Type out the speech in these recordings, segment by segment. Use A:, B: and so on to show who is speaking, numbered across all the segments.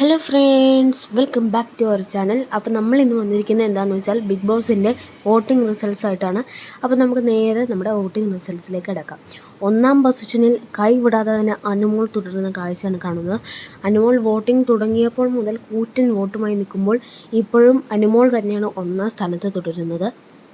A: Hello friends welcome back to our channel അപ്പോൾ നമ്മൾ ഇന്ന് വന്നിരിക്കുന്നത് എന്താണെന്ന് വെച്ചാൽ ബിഗ് ബോസിന്റെ വോട്ടിംഗ് റിസൾട്ട്സ് ആയിട്ടാണ്. അപ്പോൾ നമുക്ക് നേരെ നമ്മുടെ വോട്ടിംഗ് റിസൾട്ട്സിലേക്ക് കിടക്കാം. ഒന്നാം പൊസിഷനിൽ കൈവിടാതെ തന്നെ അനുമോൾ തുടരുന്ന കാഴ്ചയാണ് കാണുന്നത്. അനുമോൾ വോട്ടിംഗ് തുടങ്ങിയപ്പോൾ മുതൽ കൂറ്റൻ വോട്ടുമായി നിൽക്കുമ്പോൾ ഇപ്പോഴും അനുമോൾ തന്നെയാണ് ഒന്നാം സ്ഥാനത്ത് തുടരുന്നത്.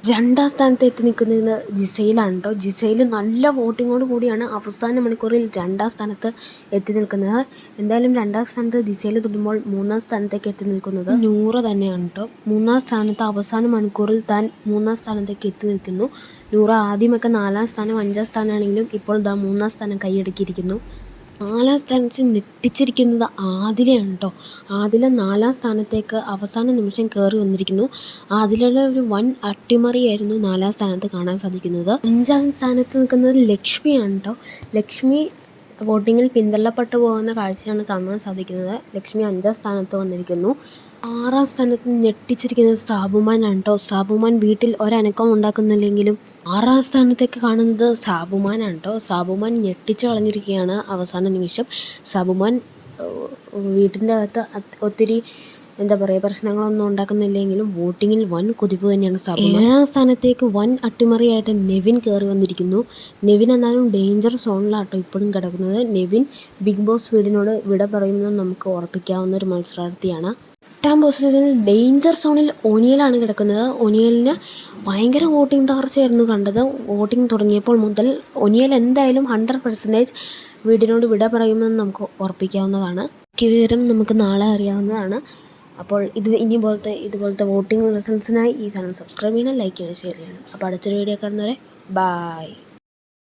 A: രണ്ടാം സ്ഥാനത്ത് എത്തി നിൽക്കുന്നത് ജിസയിലാണ് കേട്ടോ ജിസയിൽ നല്ല വോട്ടിങ്ങോട് കൂടിയാണ് അവസാന മണിക്കൂറിൽ രണ്ടാം സ്ഥാനത്ത് എത്തി നിൽക്കുന്നത്. എന്തായാലും രണ്ടാം സ്ഥാനത്ത് ജിസയിൽ തുടരുമ്പോൾ മൂന്നാം സ്ഥാനത്തേക്ക് എത്തി നിൽക്കുന്നത് നൂറ് തന്നെയാണ് കേട്ടോ മൂന്നാം സ്ഥാനത്ത് അവസാന മണിക്കൂറിൽ താൻ മൂന്നാം സ്ഥാനത്തേക്ക് എത്തി നിൽക്കുന്നു. നൂറ് ആദ്യമൊക്കെ നാലാം സ്ഥാനം അഞ്ചാം സ്ഥാനമാണെങ്കിലും ഇപ്പോൾ ദാ മൂന്നാം സ്ഥാനം കൈയടക്കിയിരിക്കുന്നു. നാലാം സ്ഥാനത്ത് ഞെട്ടിച്ചിരിക്കുന്നത് ആദിലയാണ് കേട്ടോ ആദില നാലാം സ്ഥാനത്തേക്ക് അവസാന നിമിഷം കയറി വന്നിരിക്കുന്നു. ആദിലയുടെ ഒരു വൻ അട്ടിമറിയായിരുന്നു നാലാം സ്ഥാനത്ത് കാണാൻ സാധിക്കുന്നത്. അഞ്ചാം സ്ഥാനത്ത് നിൽക്കുന്നത് ലക്ഷ്മിയാണ് കേട്ടോ ലക്ഷ്മി വോട്ടിങ്ങിൽ പിന്തള്ളപ്പെട്ടു പോകുന്ന കാഴ്ചയാണ് കാണാൻ സാധിക്കുന്നത്. ലക്ഷ്മി അഞ്ചാം സ്ഥാനത്ത് വന്നിരിക്കുന്നു. ആറാം സ്ഥാനത്ത് ഞെട്ടിച്ചിരിക്കുന്നത് സാബുമാനാണ് കേട്ടോ സാബുമാൻ വീട്ടിൽ ഒരനക്കം ഉണ്ടാക്കുന്നില്ലെങ്കിലും ആറാം സ്ഥാനത്തേക്ക് കാണുന്നത് സാബുമാനാണ് കേട്ടോ സാബുമാൻ ഞെട്ടിച്ച് കളഞ്ഞിരിക്കുകയാണ് അവസാന നിമിഷം. സാബുമാൻ വീട്ടിന്റെ അകത്ത് ഒത്തിരി എന്താ പറയുക പ്രശ്നങ്ങളൊന്നും ഉണ്ടാക്കുന്നില്ലെങ്കിലും വോട്ടിങ്ങിൽ വൻ കുതിപ്പ് തന്നെയാണ് സഭ ഏഴാം സ്ഥാനത്തേക്ക് വൻ അട്ടിമറിയായിട്ട് നെവിൻ കയറി വന്നിരിക്കുന്നു. നെവിൻ എന്നാലും ഡേഞ്ചർ സോണിലാട്ടോ ഇപ്പോഴും കിടക്കുന്നത്. നെവിൻ ബിഗ് ബോസ് വീടിനോട് വിട പറയുമെന്ന് നമുക്ക് ഉറപ്പിക്കാവുന്ന ഒരു മത്സരാർത്ഥിയാണ്. എട്ടാം പൊസിഷനിൽ ഡേഞ്ചർ സോണിൽ ഒനിയലാണ് കിടക്കുന്നത്. ഒനിയലിന് ഭയങ്കര വോട്ടിംഗ് തകർച്ചയായിരുന്നു കണ്ടത്. വോട്ടിംഗ് തുടങ്ങിയപ്പോൾ മുതൽ ഒനിയൽ എന്തായാലും ഹൺഡ്രഡ് പെർസെന്റേജ് വീടിനോട് വിട പറയുമെന്ന് നമുക്ക് ഉറപ്പിക്കാവുന്നതാണ്. വിവരം നമുക്ക് നാളെ അറിയാവുന്നതാണ്. അപ്പോൾ ഇത് ഇനി പോലത്തെ ഇതുപോലത്തെ വോട്ടിംഗ് റിസൾട്ട്സിനായി ഈ ചാനൽ സബ്സ്ക്രൈബ് ചെയ്യണം ലൈക്ക് ചെയ്യണം ഷെയർ ചെയ്യണം. അപ്പോൾ അടുത്തൊരു വീഡിയോ കാണുന്നവരെ ബായ്